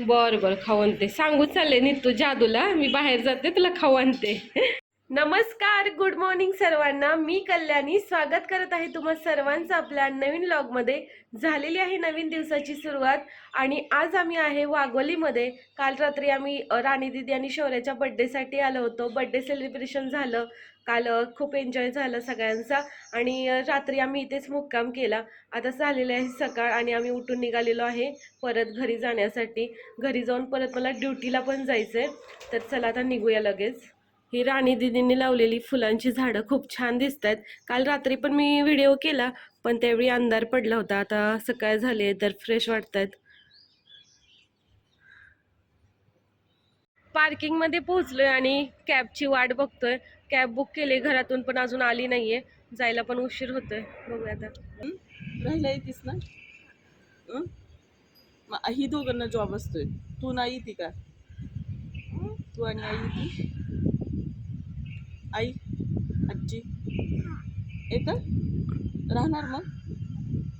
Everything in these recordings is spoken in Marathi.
बरं बरं खाऊ आणते. सांगू चालले नीतू जादूला. मी बाहेर जाते तुला खाऊ आणते. नमस्कार गुड मॉर्निंग सर्वांना. मी कल्याणी. स्वागत करत आहे तुम्हा सर्वांचं आपल्या नवीन मध्ये झालेली आहे नवीन दिवसाची सुरुवात आणि आज आम्ही आहे वाघोलीमध्ये. काल रात्री आम्ही राणी दिदी आणि शौर्याच्या बड्डेसाठी आलो होतो. बड्डे सेलिब्रेशन झालं. काल खूप एन्जॉय झालं सगळ्यांचा आणि रात्री आम्ही इथेच मुक्काम केला. आता झालेलं आहे सकाळ आणि आम्ही उठून निघालेलो आहे परत घरी जाण्यासाठी. घरी जाऊन परत मला ड्युटीला पण जायचं आहे तर चला आता निघूया लगेच. ही राणी दिदींनी लावलेली फुलांची झाडं खूप छान दिसत आहेत काल रात्री पण मी व्हिडिओ केला पण त्यावेळी अंधार पडला होता. आता सकाळ झाली आहे तर फ्रेश वाटत आहेत पार्किंगमध्ये पोहोचलोय आणि कॅबची वाट बघतोय. कॅब बुक केली घरातून पण अजून आली नाहीये. जायला पण उशीर होतोय. बघूया आता. राहिला येतीस ना? ही दोघांना जॉब असतोय. तू नाही येते का? तू आणि आई येते? आई आजी. येतं राहणार मग?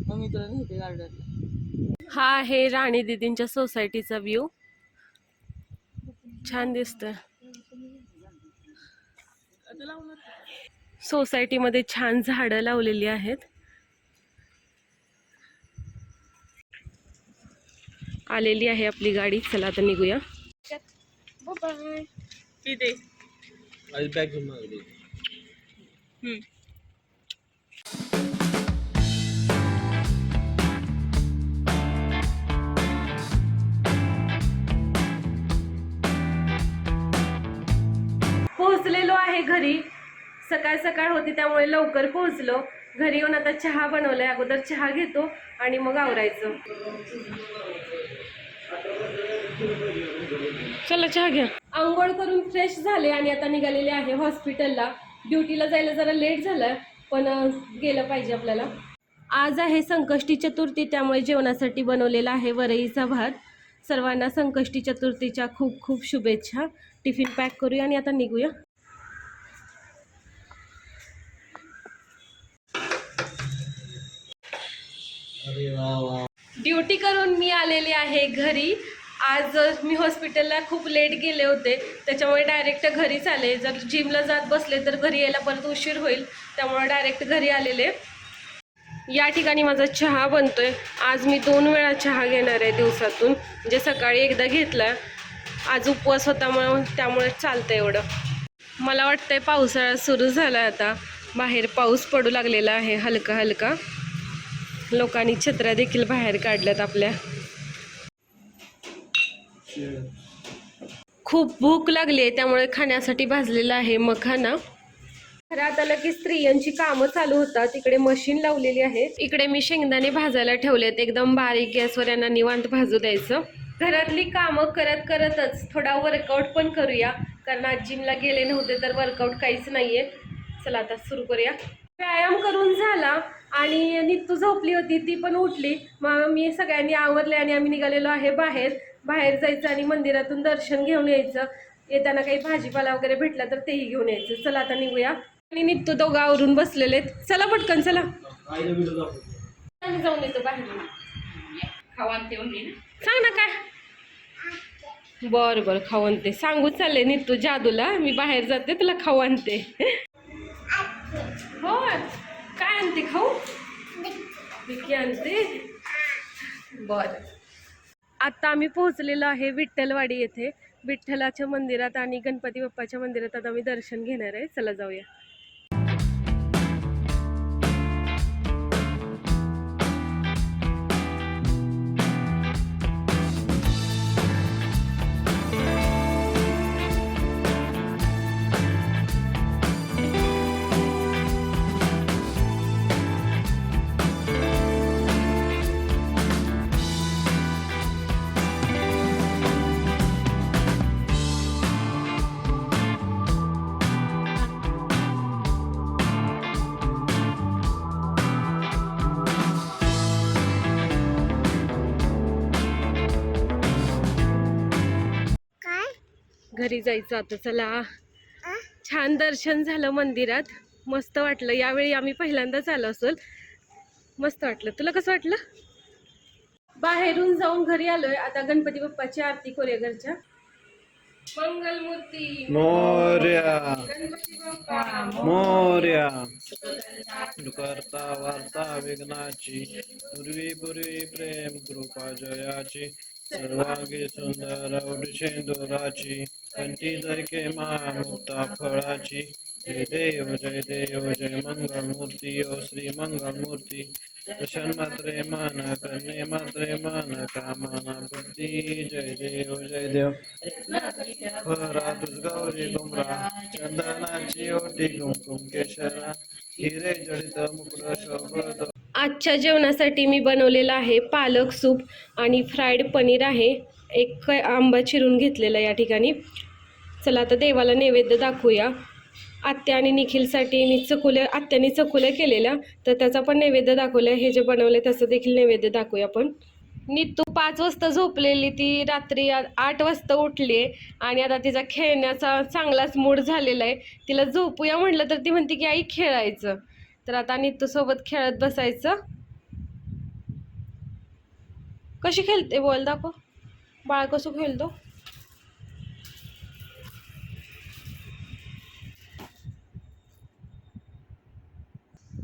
मग मी तुला नेते गार्डनला हा आहे राणी दिदींच्या सोसायटीचा व्ह्यू छान लावणार सोसायटीमध्ये छान झाडं लावलेली आहेत. आलेली आहे आपली गाडी. चला आता निघूया. बाय दे माझी बॅग घेऊन मागली. पोहोचलेलो आहे घरी. सकाळ सकाळ होती त्यामुळे लवकर पोहोचलो. घरी येऊन आता चहा बनवलाय. अगोदर चहा घेतो आणि मग आवरायचं. चला चहा घ्या. आंघोळ करून फ्रेश झाले आणि आता निघालेले आहे हॉस्पिटलला ड्युटीला जायला जरा लेट झालं पण गेलं पाहिजे आपल्याला. आज आहे संकष्टी चतुर्थी त्यामुळे जेवणासाठी बनवलेला आहे वरईचा भात. सर्वांना संकष्टी चतुर्थीच्या खूप खूप शुभेच्छा. टिफिन पॅक करूया आणि आता निघूया. ड्युटी करून मी आलेली आहे घरी. आज मी हॉस्पिटलला खूप लेट गेले होते. त्याच्यामुळे डायरेक्ट घरीच आले. जर जिमला जात बसले तर घरी यायला परत उशीर होईल. त्यामुळे डायरेक्ट घरी आलेले. या ठिकाणी माझा चहा बनतोय. आज मी दोन वेळा चहा घेणार आहे दिवसातून. म्हणजे सकाळी एकदा घेतला. आज उपवास होता मग त्यामुळे चालतं एवढं. मला वाटतंय पावसाळा सुरू झाला आता. बाहेर पाऊस पडू लागलेला आहे हलका हलका लोकांनी छत्र्या देखील बाहेर काढल्यात आपल्या. खूप भूक लागली आहे त्यामुळे खाण्यासाठी भाजलेला आहे मखाना. घरात आलं की स्त्रियांची कामं चालू होतात. इकडे मशीन लावलेली आहे. इकडे मी शेंगदाणे भाजायला ठेवलेत. एकदम बारीक गॅसवर यांना निवांत भाजू द्यायचं. घरातली कामं करत करतच थोडा वर्कआउट पण करूया. कारण आज जिमला गेले नव्हते तर वर्कआउट काहीच नाहीये. चला आता सुरू करूया. व्यायाम करून झाला. आणि नित्तू झोपली होती ती पण उठली. मग मी सगळ्यांनी आवरले आणि आम्ही निघालेलो आहे बाहेर. बाहेर जायचं आणि मंदिरातून दर्शन घेऊन यायचं. येताना काही भाजीपाला वगैरे भेटला तर तेही घेऊन यायचं. चला आता निघूया. आणि नित्तू दोघं आवरून बसलेले आहेत. चला पटकन चला. जाऊन येतो बाहेर सांग ना काय? बर बर खाऊ आणते सांगू चालले नित्तू जादूला. मी बाहेर जाते तुला खाऊ आणते हो काय आणते खाऊ? विकी आणते? बर. आत्ता आम्ही पोहोचलेलो आहे विठ्ठलवाडी येथे. विठ्ठलाच्या मंदिरात आणि गणपती बाप्पाच्या मंदिरात आता आम्ही दर्शन घेणार आहे. चला जाऊया. घरी जायचं आता चला. छान दर्शन झालं मंदिरात. मस्त वाटलं. यावेळी आम्ही पहिल्यांदाच आलो असेल. मस्त वाटलं. तुला कसं वाटलं? बाहेरून जाऊन घरी आलोय. आता गणपती बाप्पाची आरती करूया घरच्या. मंगलमूर्ती. मोर्या. गणपती बाप्पा. मोर्या. करता वार्ता विघ्नाची. पूर्वी पूर्वी प्रेम कृपा जयाची. सर्वांगी सुंदर औषेंदुराची कंठी जैके मुक्ता फळाची जय देव जय देव जय मंगल मूर्ती ओ श्री मंगल मूर्ती प्रसन्न मात्रे मान कन्ये मात्रे मान कामना बुद्धी जय देव जय देव तुझ गौरी गुमरा चंदनाची ओटी कुमकुम केशरा हिरे जडित मुकुट शोभत आजच्या जेवणासाठी मी बनवलेलं आहे पालक सूप आणि फ्राईड पनीर आहे. एक आंबा चिरून घेतलेला या ठिकाणी. चला आता देवाला नैवेद्य दाखवूया. आत्या आणि निखिलसाठी मी चकुल्या आत्याने चकुल्या केलेल्या तर त्याचा पण नैवेद्य दाखवलं हे जे बनवले त्याचं देखील नैवेद्य दाखवूया आपण. नीतू पाच वाजता झोपलेली ती रात्री आठ वाजता उठली आहे आणि आता तिचा खेळण्याचा चांगलाच मूड झालेला आहे. तिला झोपूया म्हटलं तर ती म्हणते की आई खेळायचं. तर आता नीतू सोबत खेळत बसायचं. कशी खेळते? बोल दाखव. बाळ कसं होईल तो?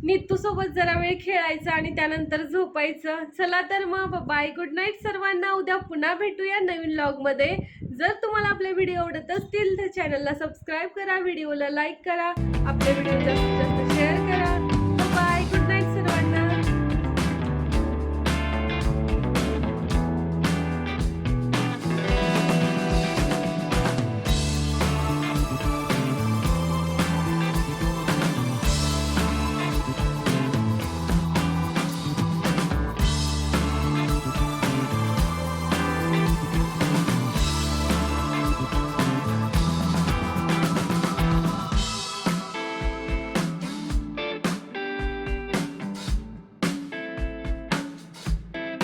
नितू सोबत जरा वेळ खेळायचं आणि त्यानंतर झोपायचं. चला तर मग बाय गुड नाईट सर्वांना. उद्या पुन्हा भेटूया नवीन लॉगमध्ये. जर तुम्हाला आपले व्हिडिओ आवडत असतील तर चॅनलला सबस्क्राईब करा व्हिडिओला लाईक करा. आपले व्हिडिओ जास्तीत जास्त